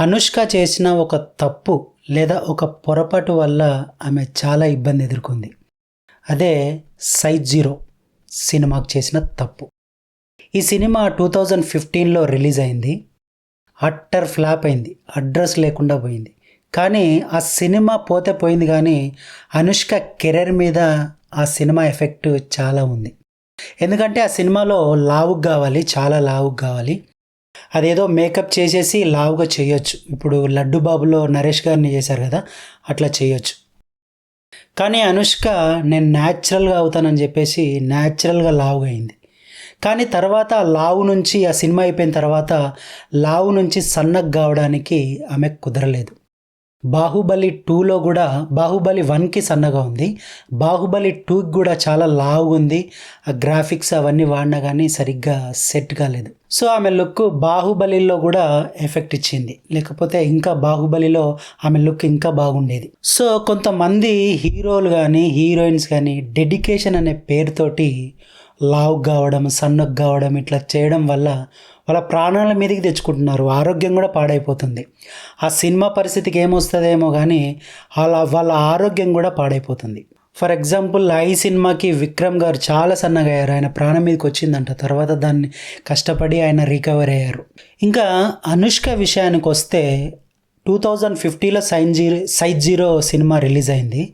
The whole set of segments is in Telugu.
అనుష్క చేసిన ఒక తప్పు లేదా ఒక పొరపాటు వల్ల ఆమె చాలా ఇబ్బంది ఎదుర్కొంది. అదే సైజ్ జీరో సినిమాకు చేసిన తప్పు. ఈ సినిమా టూ థౌజండ్ ఫిఫ్టీన్లో రిలీజ్ అయింది. అట్టర్ ఫ్లాప్ అయింది. అడ్రస్ లేకుండా పోయింది. కానీ ఆ సినిమా పోతే పోయింది కానీ అనుష్క కెరీర్ మీద ఆ సినిమా ఎఫెక్ట్ చాలా ఉంది. ఎందుకంటే ఆ సినిమాలో లావుకు కావాలి చాలా లావుకు కావాలి. అదేదో మేకప్ చేసేసి లావుగా చేయొచ్చు. ఇప్పుడు లడ్డు బాబులో నరేష్ గారిని చేశారు కదా అట్లా చేయొచ్చు. కానీ అనుష్క నేను న్యాచురల్గా అవుతానని చెప్పేసి న్యాచురల్గా లావుగా అయింది. కానీ తర్వాత లావు నుంచి ఆ సినిమా అయిపోయిన తర్వాత లావు నుంచి సన్నగా కావడానికి ఆమె కుదరలేదు. బాహుబలి టూలో కూడా బాహుబలి వన్కి సన్నగా ఉంది. బాహుబలి టూకి కూడా చాలా లావుగా ఉంది. ఆ గ్రాఫిక్స్ అవన్నీ వాడినా కానీ సరిగ్గా సెట్ కాలేదు. సో ఆమె లుక్ బాహుబలిలో కూడా ఎఫెక్ట్ ఇచ్చింది. లేకపోతే ఇంకా బాహుబలిలో ఆమె లుక్ ఇంకా బాగుండేది. సో కొంతమంది హీరోలు కానీ హీరోయిన్స్ కానీ డెడికేషన్ అనే పేరుతోటి లావు కావడం సన్నగ్ కావడం ఇట్లా చేయడం వల్ల వాళ్ళ ప్రాణాల మీదకి తెచ్చుకుంటున్నారు. ఆరోగ్యం కూడా పాడైపోతుంది. ఆ సినిమా పరిస్థితికి ఏమొస్తుందేమో కానీ వాళ్ళ వాళ్ళ ఆరోగ్యం కూడా పాడైపోతుంది. ఫర్ ఎగ్జాంపుల్ ఐ సినిమాకి విక్రమ్ గారు చాలా సన్నగా అయ్యారు. ఆయన ప్రాణం మీదకి వచ్చిందంట. తర్వాత దాన్ని కష్టపడి ఆయన రికవర్ అయ్యారు. ఇంకా అనుష్క విషయానికి వస్తే టూ థౌజండ్ ఫిఫ్టీలో sign zero size zero cinema release అయింది.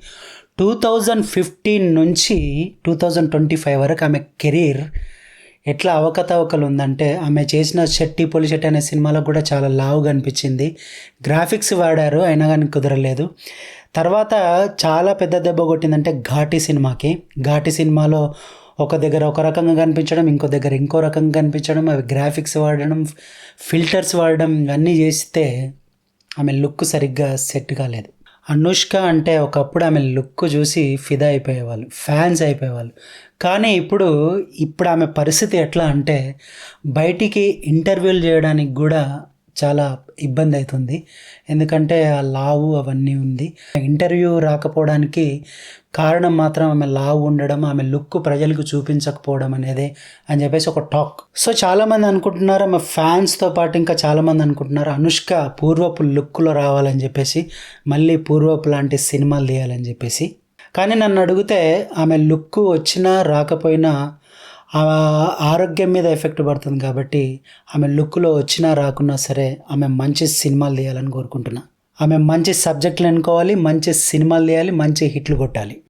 టూ థౌజండ్ ఫిఫ్టీన్ నుంచి టూ థౌజండ్ ట్వంటీ ఫైవ్ వరకు ఆమె కెరీర్ ఎట్లా అవకతవకలు ఉందంటే ఆమె చేసిన షట్టి పొలిషట్టి అనే సినిమాలో కూడా చాలా లావుగా అనిపించింది. గ్రాఫిక్స్ వాడారు అయినా కానీ కుదరలేదు. తర్వాత చాలా పెద్ద దెబ్బ కొట్టిందంటే ఘాటి సినిమాకి. ఘాటి సినిమాలో ఒక దగ్గర ఒక రకంగా కనిపించడం ఇంకో దగ్గర ఇంకో రకంగా కనిపించడం అవి గ్రాఫిక్స్ వాడడం ఫిల్టర్స్ వాడడం ఇవన్నీ చేస్తే ఆమె లుక్ సరిగ్గా సెట్ కాలేదు. అనుష్క అంటే ఒకప్పుడు ఆమె లుక్ చూసి ఫిదా అయిపోయేవాళ్ళు ఫ్యాన్స్ అయిపోయేవాళ్ళు. కానీ ఇప్పుడు ఇప్పుడు ఆమె పరిస్థితి ఎట్లా అంటే బయటికి ఇంటర్వ్యూలు చేయడానికి కూడా చాలా ఇబ్బంది అవుతుంది. ఎందుకంటే ఆ లావు అవన్నీ ఉంది. ఇంటర్వ్యూ రాకపోవడానికి కారణం మాత్రం ఆమె లావు ఉండడం ఆమె లుక్ ప్రజలకు చూపించకపోవడం అనేది అని చెప్పేసి ఒక టాక్. సో చాలామంది అనుకుంటున్నారు ఆమె ఫ్యాన్స్తో పాటు ఇంకా చాలామంది అనుకుంటున్నారు అనుష్క పూర్వపు లుక్లో రావాలని చెప్పేసి మళ్ళీ పూర్వపు లాంటి సినిమాలు తీయాలని చెప్పేసి. కానీ నన్ను అడిగితే ఆమె లుక్ వచ్చినా రాకపోయినా ఆరోగ్యం మీద ఎఫెక్ట్ పడుతుంది కాబట్టి ఆమె లుక్లో వచ్చినా రాకున్నా సరే ఆమె మంచి సినిమాలు తీయాలని కోరుకుంటున్నా. ఆమె మంచి సబ్జెక్టులు ఎన్నుకోవాలి మంచి సినిమాలు తీయాలి మంచి హిట్లు కొట్టాలి.